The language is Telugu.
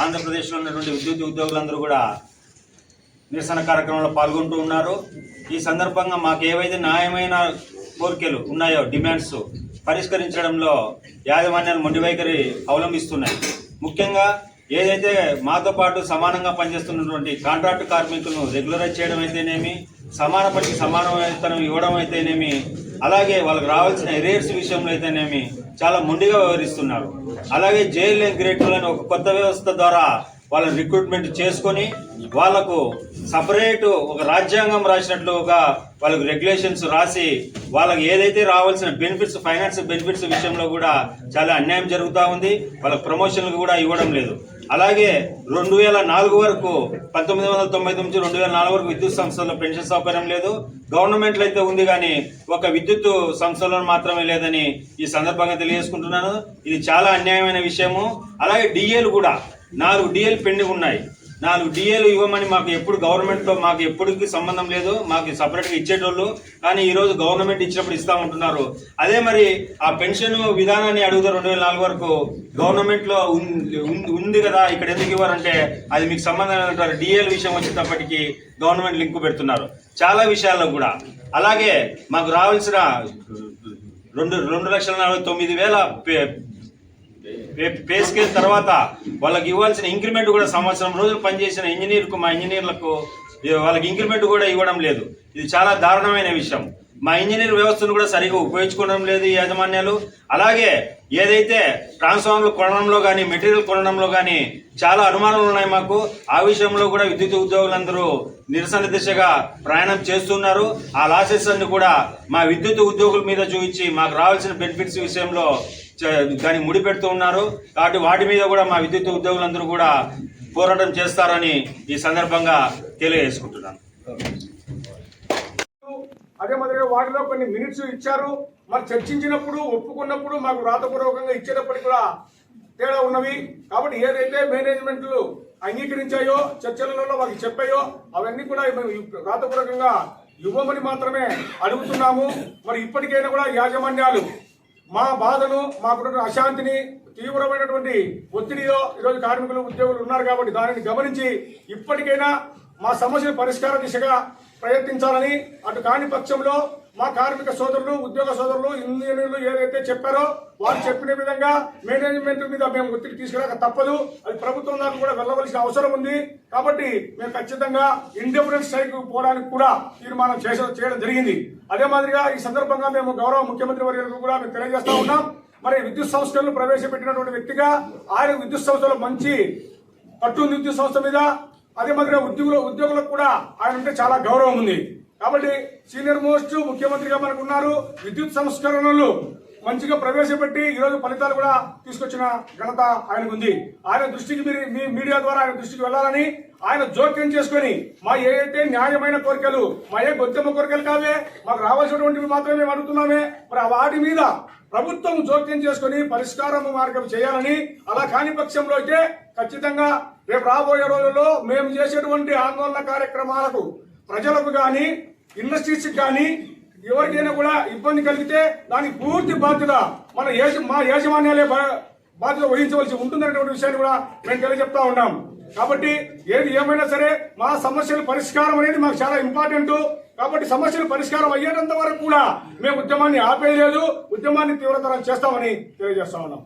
ఆంధ్రప్రదేశ్లో ఉన్నటువంటి విద్యుత్ ఉద్యోగులందరూ కూడా నిరసన కార్యక్రమంలో పాల్గొంటూ ఉన్నారు. ఈ సందర్భంగా మాకు ఏవైతే న్యాయమైన కోరికలు ఉన్నాయో డిమాండ్స్ పరిష్కరించడంలో యాజమాన్యాలు మొండి వైఖరి అవలంబిస్తున్నాయి. ముఖ్యంగా ఏదైతే మాతో పాటు సమానంగా పనిచేస్తున్నటువంటి కాంట్రాక్ట్ కార్మికులను రెగ్యులరైజ్ చేయడం అయితేనేమి సమాన పనికి సమానవేతనం ఇవ్వడం అయితేనేమి అలాగే వాళ్ళకి రావాల్సిన ఎరేర్స్ విషయంలో అయితేనేమి చాలా మొండిగా వ్యవహరిస్తున్నారు. అలాగే జైల్ గ్రేట్లు అనే ఒక కొత్త వ్యవస్థ ద్వారా వాళ్ళ రిక్రూట్మెంట్ చేసుకొని వాళ్ళకు సపరేట్ ఒక రాజ్యాంగం రాసినట్లుగా వాళ్ళకు రెగ్యులేషన్స్ రాసి వాళ్ళకి ఏదైతే రావాల్సిన బెనిఫిట్స్ ఫైనాన్స్ బెనిఫిట్స్ విషయంలో కూడా చాలా అన్యాయం జరుగుతూ ఉంది. వాళ్ళకి ప్రమోషన్లు కూడా ఇవ్వడం లేదు. అలాగే రెండు వేల నాలుగు వరకు పంతొమ్మిది వందల తొంభై తొమ్మిది రెండు వేల నాలుగు వరకు విద్యుత్ సంస్థల్లో పెన్షన్ సౌకర్యం లేదు. గవర్నమెంట్లో అయితే ఉంది కానీ ఒక విద్యుత్ సంస్థలో మాత్రమే లేదని ఈ సందర్భంగా తెలియజేసుకుంటున్నాను. ఇది చాలా అన్యాయమైన విషయము. అలాగే డిఏలు కూడా నాలుగు డిఏలు పెండింగ్ ఉన్నాయి. నాలుగు డిఏలు ఇవ్వమని మాకు ఎప్పుడు గవర్నమెంట్తో మాకు ఎప్పటికీ సంబంధం లేదు. మాకు సపరేట్గా ఇచ్చేటోళ్ళు. కానీ ఈరోజు గవర్నమెంట్ ఇచ్చినప్పుడు ఇస్తా ఉంటున్నారు. అదే మరి ఆ పెన్షన్ విధానాన్ని అడుగుతారు రెండు వేల నాలుగు వరకు. గవర్నమెంట్లో ఉంది- ఉంది- కదా ఇక్కడ ఎందుకు ఇవ్వరంటే అది మీకు సంబంధం లేదంటారు డిఏల విషయం వచ్చేటప్పటికి గవర్నమెంట్ లింక్ పెడుతున్నారు. చాలా విషయాల్లో కూడా. అలాగే మాకు రావాల్సిన రెండు రెండు లక్షల నలభై తొమ్మిది వేల పే స్కేల్ తర్వాత వాళ్ళకి ఇవ్వాల్సిన ఇంక్రిమెంట్ కూడా సంవత్సరం రోజులు పనిచేసిన ఇంజనీర్కు మా ఇంజనీర్లకు వాళ్ళకి ఇంక్రిమెంట్ కూడా ఇవ్వడం లేదు. ఇది చాలా దారుణమైన విషయం. మా ఇంజనీర్ వ్యవస్థను కూడా సరిగా ఉపయోగించుకోవడం లేదు ఈ యాజమాన్యాలు. అలాగే ఏదైతే ట్రాన్స్ఫార్మర్లు కొనడంలో కానీ మెటీరియల్ కొనడంలో కానీ చాలా అనుమానాలు ఉన్నాయి మాకు. ఆ విషయంలో కూడా విద్యుత్ ఉద్యోగులందరూ నిరసన దిశగా ప్రయాణం చేస్తున్నారు. ఆ లాసెస్ అన్ని కూడా మా విద్యుత్ ఉద్యోగుల మీద చూపించి మాకు రావాల్సిన బెనిఫిట్స్ విషయంలో దాన్ని ముడిపెడుతూ ఉన్నారు. కాబట్టి వాటి మీద కూడా మా విద్యుత్ ఉద్యోగులందరూ కూడా పోరాటం చేస్తారని ఈ సందర్భంగా తెలియజేసుకుంటున్నాను. అదే మాదిరిగా వాటిలో కొన్ని మినిట్స్ ఇచ్చారు. మరి చర్చించినప్పుడు ఒప్పుకున్నప్పుడు మాకు రాతపూర్వకంగా ఇచ్చేటప్పటికి కూడా తేడా ఉన్నవి. కాబట్టి ఏదైతే మేనేజ్మెంట్లు అంగీకరించాయో చర్చలలో వారికి చెప్పాయో అవన్నీ కూడా మేము రాతపూర్వకంగా ఇవ్వమని మాత్రమే అడుగుతున్నాము. మరి ఇప్పటికైనా కూడా యాజమాన్యాలు మా బాధను మాకున్న అశాంతిని తీవ్రమైనటువంటి ఒత్తిడిలో ఈరోజు కార్మికులు ఉద్యోగులు ఉన్నారు కాబట్టి దానిని గమనించి ఇప్పటికైనా మా సమస్యల పరిష్కార దిశగా ప్రయత్నించాలని అటు కాని పక్షంలో మా కార్మిక సోదరులు ఉద్యోగ సోదరులు ఇంజనీర్లు ఏదైతే చెప్పారో వారు చెప్పిన విధంగా మేనేజ్మెంట్ మీద మేము ఒత్తిడి తీసుకురాక తప్పదు. అది ప్రభుత్వం దాకా కూడా వెళ్ళవలసిన అవసరం ఉంది. కాబట్టి మేము ఖచ్చితంగా ఇండిపెండెంట్ స్ట్రైక్ పోవడానికి కూడా తీర్మానం చేయడం జరిగింది. అదే మాదిరిగా ఈ సందర్భంగా మేము గౌరవ ముఖ్యమంత్రి వర్యులకు కూడా మేము తెలియజేస్తా ఉన్నాం. మరి విద్యుత్ సంస్థలను ప్రవేశపెట్టినటువంటి వ్యక్తిగా ఆయన విద్యుత్ సంస్థలో మంచి పట్టు విద్యుత్ సంస్థ మీద అదే మాదిరిగా ఉద్యోగుల ఉద్యోగులకు కూడా ఆయన ఉంటే చాలా గౌరవం ఉంది. కాబట్టి సీనియర్ మోస్ట్ ముఖ్యమంత్రిగా మనకు ఉన్నారు విద్యుత్ సంస్కరణలు. మంచిగా ప్రవేశపెట్టి ఈ రోజు ఫలితాలు కూడా తీసుకొచ్చిన ఘనత ఆయనకు ఉంది ఆయన దృష్టికి మీరు మీ మీడియా ద్వారా ఆయన దృష్టికి వెళ్ళాలని ఆయన జోక్యం చేసుకొని మా ఏదైతే న్యాయమైన కోరికలు మా ఏ గొత్తెమ్మ కోరికలు కావే మాకు రావాల్సినటువంటివి మాత్రమే మేము అడుగుతున్నామే మరి ఆ వాటి మీద ప్రభుత్వం జోక్యం చేసుకుని పరిష్కారం మార్గం చేయాలని అలా కాని పక్షంలో అయితే ఖచ్చితంగా రేపు రాబోయే రోజుల్లో మేము చేసేటువంటి ఆందోళన కార్యక్రమాలకు ప్రజలకు కానీ ఇండస్ట్రీస్కి కానీ ఎవరికైనా కూడా ఇబ్బంది కలిగితే దానికి పూర్తి బాధ్యత మన ఏజ మా యాజమాన్యాలే బా- బాధ్యత వహించవలసి ఉంటుందనేటువంటి విషయాన్ని కూడా మేము తెలియజెప్తా ఉన్నాం. కాబట్టి ఏది ఏమైనా సరే మా సమస్యల పరిష్కారం అనేది మాకు చాలా ఇంపార్టెంట్ కాబట్టి సమస్యలు పరిష్కారం అయ్యేటంత వరకు కూడా మేము ఉద్యమాన్ని ఆపేయలేదు. ఉద్యమాన్ని తీవ్రతరం చేస్తామని తెలియజేస్తా ఉన్నాం.